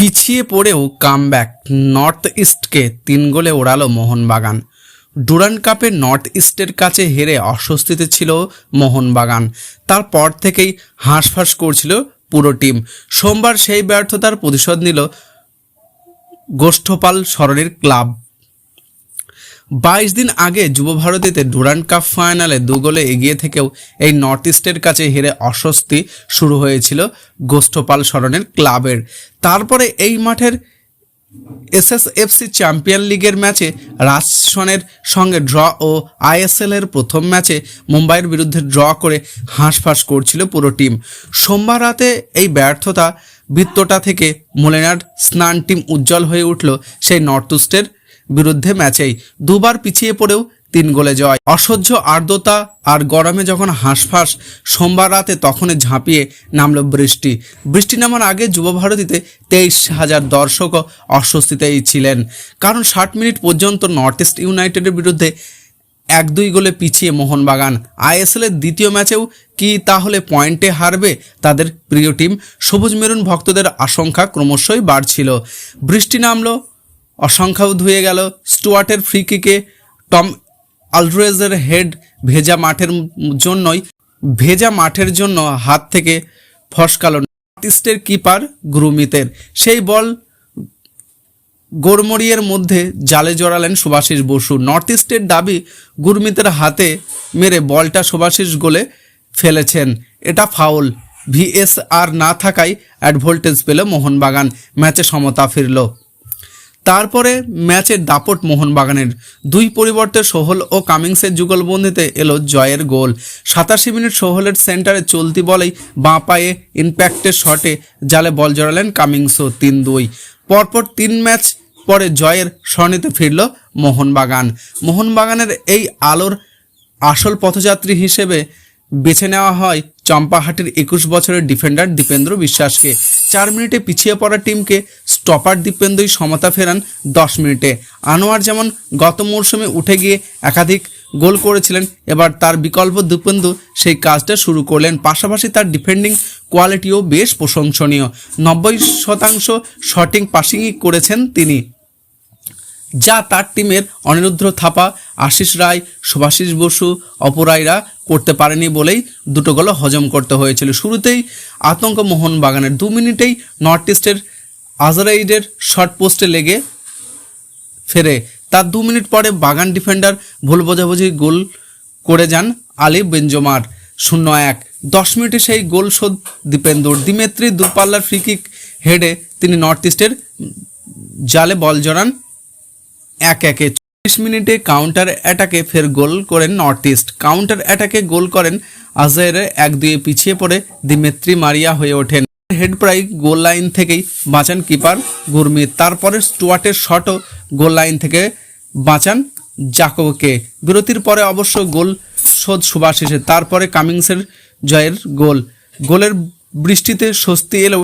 পিছিয়ে পড়েও comeback north ইস্টকে তিন গোলে ওড়ালো মোহনবাগান। ডুরান্ড কাপে নর্থ ইস্টের কাছে হেরে অস্বস্তিতে ছিল মোহনবাগান। তারপর থেকেই হাঁসফাঁস করছিল পুরো টিম। সোমবার সেই ব্যর্থতার প্রতিশোধ নিল গোষ্ঠপাল সরণির ক্লাব। বাইশ দিন আগে যুব ভারতীতে ডুরান্ড কাপ ফাইনালে দু গোলে এগিয়ে থেকেও এই নর্থ ইস্টের কাছে হেরে অস্বস্তি শুরু হয়েছিল গোষ্ঠপাল সরণের ক্লাবের। তারপরে এই মাঠের এসএসএফসি চ্যাম্পিয়ন লিগের ম্যাচে রাজসনের সঙ্গে ড্র ও আইএসএল এর প্রথম ম্যাচে মুম্বাইয়ের বিরুদ্ধে ড্র করে হাঁসফাঁস করছিল পুরো টিম। সোমবার রাতে এই ব্যর্থতা বৃত্তটা থেকে মোলেনার স্নান টিম উজ্জ্বল হয়ে উঠল সেই নর্থ ইস্টের বিরুদ্ধে ম্যাচেই দুবার পিছিয়ে পড়েও তিন গোলে জয়। অসহ্য আর্দ্রতা আর গরমে যখন হাঁসফাঁস, সোমবার রাতে তখনই ঝাঁপিয়ে নামল বৃষ্টি। বৃষ্টি নামার আগে যুব ভারতীতে তেইশ হাজার দর্শকও অস্বস্তিতেই ছিলেন। কারণ ষাট মিনিট পর্যন্ত নর্থ ইস্ট ইউনাইটেডের বিরুদ্ধে এক দুই গোলে পিছিয়ে মোহনবাগান। আইএসএল এর দ্বিতীয় ম্যাচেও কি তাহলে পয়েন্টে হারবে তাদের প্রিয় টিম? সবুজ মেরুন ভক্তদের আশঙ্কা ক্রমশই বাড়ছিল। বৃষ্টি নামলো অসংখ্যাও ধুয়ে গেল। স্টুয়ার্টের ফ্রি কিকে টম আলড্রেজের হেড ভেজা মাঠের জন্যই, ভেজা মাঠের জন্য হাত থেকে ফসকালো। ইস্টের কিপার গ্রুমিতের। সেই বল গোরমরিয়ের মধ্যে জালে জড়ালেন সুভাষিস বসু। নর্থ ইস্টের দাবি গুরমিতের হাতে মেরে বলটা সুভাষিস গোলে ফেলেছেন। এটা ফাউল। ভিএসআর না থাকায় অ্যাডভোল্টেজ পেল মোহনবাগান। ম্যাচে সমতা ফিরল। তারপরে ম্যাচের দাপট মোহনবাগানের দুই পরিবর্তে সোহল ও কামিংসের যুগলবন্দিতে এলো জয়ের গোল। সাতাশি মিনিট সোহলের সেন্টারে চলতি বলেই বাঁ পায়ে ইম্প্যাক্টের শটে জালে বল জড়ালেন কামিংসও তিন দুই। পরপর তিন ম্যাচ পরে জয়ের স্বর্ণিতে ফিরল মোহনবাগান। মোহনবাগানের এই আলোর আসল পথযাত্রী হিসেবে বেছে নেওয়া হয় চম্পাহাটির একুশ বছরের ডিফেন্ডার দীপেন্দ্র বিশ্বাসকে। চার মিনিটে পিছিয়ে পড়া টিমকে স্টপার দীপেন্দ্রই সমতা ফেরান দশ মিনিটে। আনোয়ার যেমন গত মরশুমে উঠে গিয়ে একাধিক গোল করেছিলেন, এবার তার বিকল্প দীপেন্দু সেই কাজটা শুরু করলেন। পাশাপাশি তার ডিফেন্ডিং কোয়ালিটিও বেশ প্রশংসনীয়। নব্বই শতাংশ শটিং পাসিংই করেছেন তিনি। যা তার টিমের অনিরুদ্ধ থাপা, আশিস রায় সুভাষিস বসু, অপরাইরা করতে পারেনি বলেই দুটো গোল হজম করতে হয়েছিল। শুরুতেই আতঙ্ক মোহন বাগানের দু মিনিটেই নর্থ ইস্টের আজারাইডের শর্ট পোস্টে লেগে ফেরে। তার দু মিনিট পরে বাগান ডিফেন্ডার ভুল বোঝাবুঝি গোল করে যান আলী বেঞ্জমার। শূন্য এক। দশ মিনিটে সেই গোল শোধ দীপেন্দুর। দিমেত্রি দূরপাল্লার ফ্রিকিক হেডে তিনি নর্থ ইস্টের জালে বল জড়ান এক একে চল্লিশ মিনিটে কাউন্টার অ্যাটাকে ফের গোল করেন নর্থ ইস্ট কাউন্টার অ্যাটাকে গোল করেন আজহারের এক দুয়ে পিছিয়ে পড়ে দিমেত্রি মারিয়া হয়ে ওঠেন। হেড প্রায় গোল লাইন থেকেই বাঁচান কিপার গুরমিত তারপরে স্টুয়ার্টের শটও গোল লাইন থেকে বাঁচান জাকোকে বিরতির পরে অবশ্য গোল শোধ সুভাষিসের তারপরে কামিংসের জয়ের গোল। গোলের বৃষ্টিতে স্বস্তি এলেও